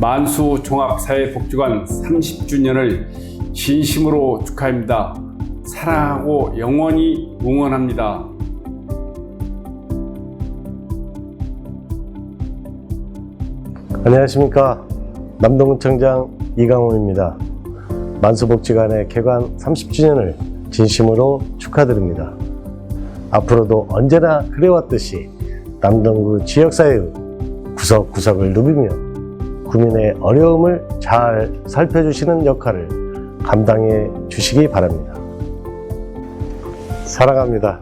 만수 종합사회복지관 30주년을 진심으로 축하합니다. 사랑하고 영원히 응원합니다. 안녕하십니까 남동구청장 이강호입니다. 만수복지관의 개관 30주년을 진심으로 축하드립니다. 앞으로도 언제나 그래왔듯이 남동구 지역사회의 구석구석을 누비며 구민의 어려움을 잘 살펴주시는 역할을 감당해 주시기 바랍니다. 사랑합니다.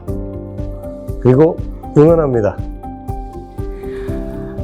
그리고 응원합니다.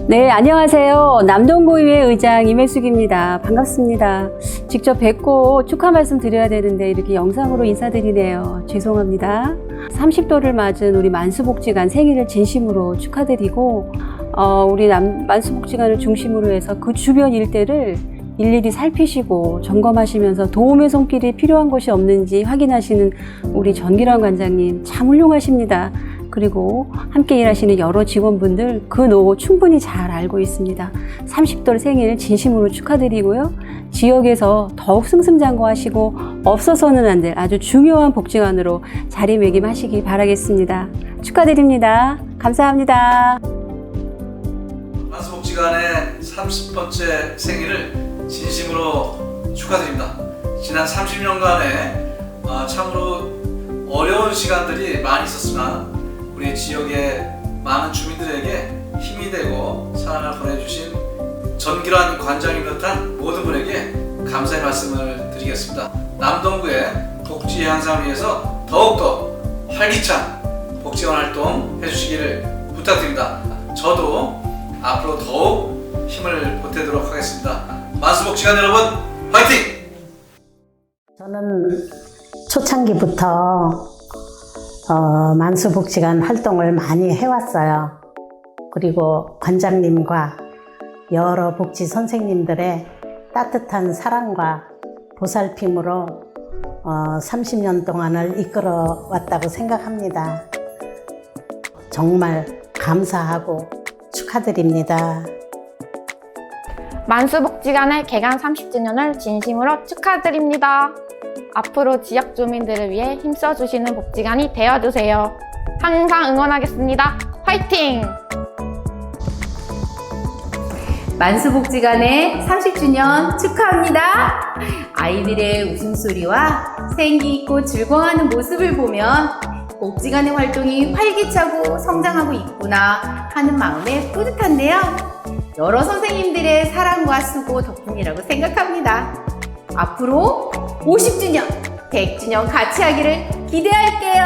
네, 안녕하세요. 남동구의회 의장 임혜숙입니다. 반갑습니다. 직접 뵙고 축하 말씀 드려야 되는데 이렇게 영상으로 인사드리네요. 죄송합니다. 30도를 맞은 우리 만수복지관 생일을 진심으로 축하드리고 어, 우리 남, 만수복지관을 중심으로 해서 그 주변 일대를 일일이 살피시고 점검하시면서 도움의 손길이 필요한 곳이 없는지 확인하시는 우리 전기란 관장님 참 훌륭하십니다. 그리고 함께 일하시는 여러 직원분들 그 노고 충분히 잘 알고 있습니다. 30돌 생일 진심으로 축하드리고요. 지역에서 더욱 승승장구하시고 없어서는 안 될 아주 중요한 복지관으로 자리매김하시기 바라겠습니다. 축하드립니다. 감사합니다. 만수복지관의 30번째 생일을 진심으로 축하드립니다. 지난 30년간의 아, 참으로 어려운 시간들이 많이 있었으나 우리 지역의 많은 주민들에게 힘이 되고 사랑을 보내주신 전기란 관장님 듯한 모든 분에게 감사의 말씀을 드리겠습니다. 남동구의 복지 향상을 위해서 더욱더 활기찬 복지원 활동 해주시기를 부탁드립니다. 저도 앞으로 더욱 힘을 보태도록 하겠습니다. 만수복지관 여러분 화이팅! 저는 초창기부터 어, 만수복지관 활동을 많이 해왔어요. 그리고 관장님과 여러 복지 선생님들의 따뜻한 사랑과 보살핌으로 어, 30년 동안을 이끌어 왔다고 생각합니다. 정말 감사하고 축하드립니다. 만수복지관의 개관 30주년을 진심으로 축하드립니다. 앞으로 지역 주민들을 위해 힘써주시는 복지관이 되어주세요. 항상 응원하겠습니다. 화이팅! 만수복지관의 30주년 축하합니다. 아이들의 웃음소리와 생기 있고 즐거워하는 모습을 보면 복지관의 활동이 활기차고 성장하고 있구나 하는 마음에 뿌듯한데요. 여러 선생님들의 사랑과 수고 덕분이라고 생각합니다. 앞으로 50주년, 100주년 같이 하기를 기대할게요.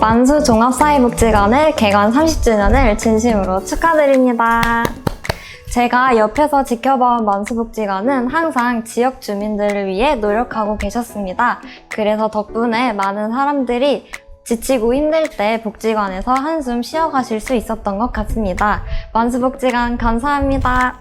만수 종합사회복지관의 개관 30주년을 진심으로 축하드립니다. 제가 옆에서 지켜봐온 만수복지관은 항상 지역 주민들을 위해 노력하고 계셨습니다. 그래서 덕분에 많은 사람들이 지치고 힘들 때 복지관에서 한숨 쉬어가실 수 있었던 것 같습니다. 만수복지관 감사합니다.